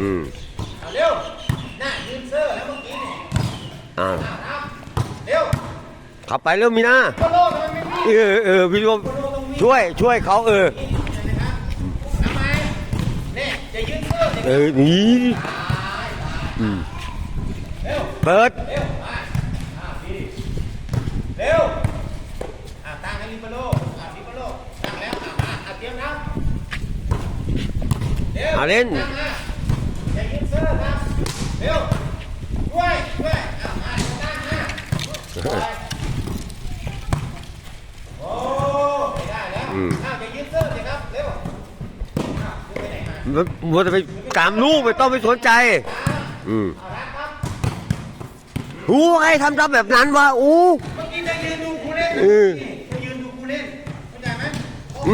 อืมเเร็วหน้ายืนเสื้อแล้วเมื่อกี้เนี่ยอ้าเร็วขับไปเร็วมีนาโคโลทำไมม่วิ่เออเออพี่รวมช่วยช่วยเขาเออเนี่ยจะยืนเซอร์เออนี่อืมเปิด เร็วมาเร็วอ่าตั้งให้ลิเบโร่อ่าลิเโร่ตั้งแล้วอ่ามาเตรียมนะเร็วเาเล่น นมามัวแต่ไปตามลูกไม่ต้องไปสนใจ อืมเอาละครับหูใครทำรับแบบนั้นวะอู้เมื่อกี้จะยืนดูครูเล่นเออจะยืนดูครูเล่นเข้าใจไหม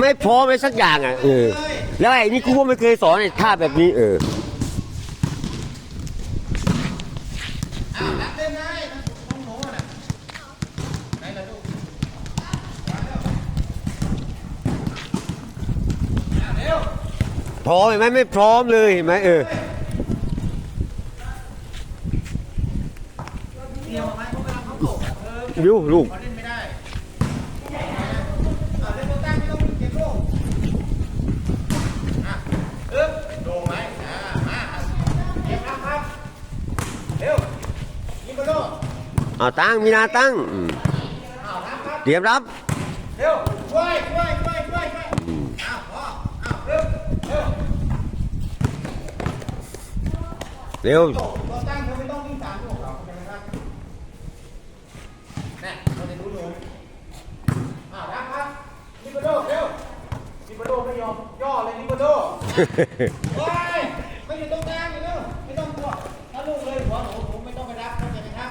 ไม่พร้อมเลยสักอย่างอะเออแล้วไอ้นี่กูก็ไม่เคยสอนไอ้ท่าแบบนี้ เออ อ้าวรับเล่นได้นะน้องหนูน่ะไหนล่ะลูกมาเร็วอะเร็ว พร้อมเห็นไหมไม่พร้อมเลยเห็นไหมเออเตรียมเอาไว้เพราะเวลาเขาตกอะเออวิวลูกเขาเล่นไม่ได้อะเล่นตัวตั้งไม่ต้องเก็บลูกอะเอ๊บโดงไหมอ่ามาอะเก็บนะครับเร็วยิงบอลโลกเอาตั้งมีนาตั้งอืมอ้าวรับครับเตรียมรับ เร็วช่วยช่วยช่วยช่วยช่วยอ้าวพออ้าวเร็วเร็ว เร็วตัวตั้งเธอไม่ต้องวิ่งตามลูกเราเข้าใจไหมครับแน่เราจะรู้หนูอ้าวรับครับลิเบโร่เร็วลิเบโร่ไม่ยอมย่อเลยลิเบโร่โอ้ยไม่อยู่ตรงกลางอยู่เร็วไม่ต้องกลัวถ้าลูกเลยหัวหนูหนูไม่ต้องไปรับเข้าใจไหมครับ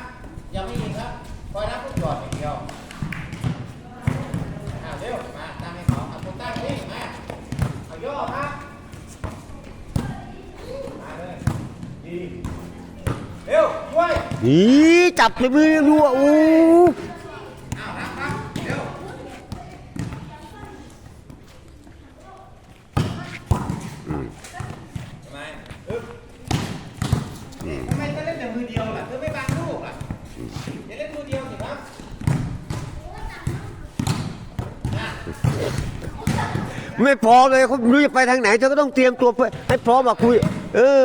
อย่าไม่ยิงครับคอยรับลูกหยอดอย่างเดียวอ้าวเร็วมาตั้งให้เขาเอาตัวตั้งนี่มาเอาย่อครับมาเลยดีเร็ว อีจับในมือดูอะอู้ทำไมอึ๊บทำไมเธอเล่นแต่มือเดียวล่ะเธอไม่บังลูกล่ะอย่าเล่นมือเดียวสิครับไม่พร้อมเลยเขาไม่รู้จะไปทางไหนเธอก็ต้องเตรียมตัวเพื่อให้พร้อมมาคุย เออ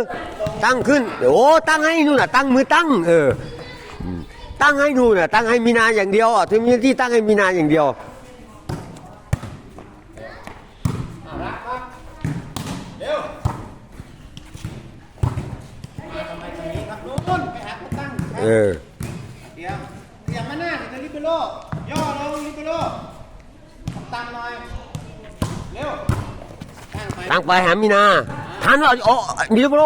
ตั้งขึ้นโอ้ตั้งให้นู่นน่ะตั้งมือตั้ง เอออืมตั้งให้นู่นน่ะตั้งให้มีนาอย่างเดียวอะเธอมีหน้าที่ตั้งให้มีนาอย่างเดียวอ้าวรับครับเร็วมาทำไมตรงนี้ครับนู่นไปหาคนตั้งครับเออเดี๋ยวเดี๋ยวมาหน้าเดี๋ยวลิเบโร่ย่อลงลิเบโร่ตามหน่อยเร็วตั้งไปตั้งไปหามีนาหันว่าอ๋อมีโปร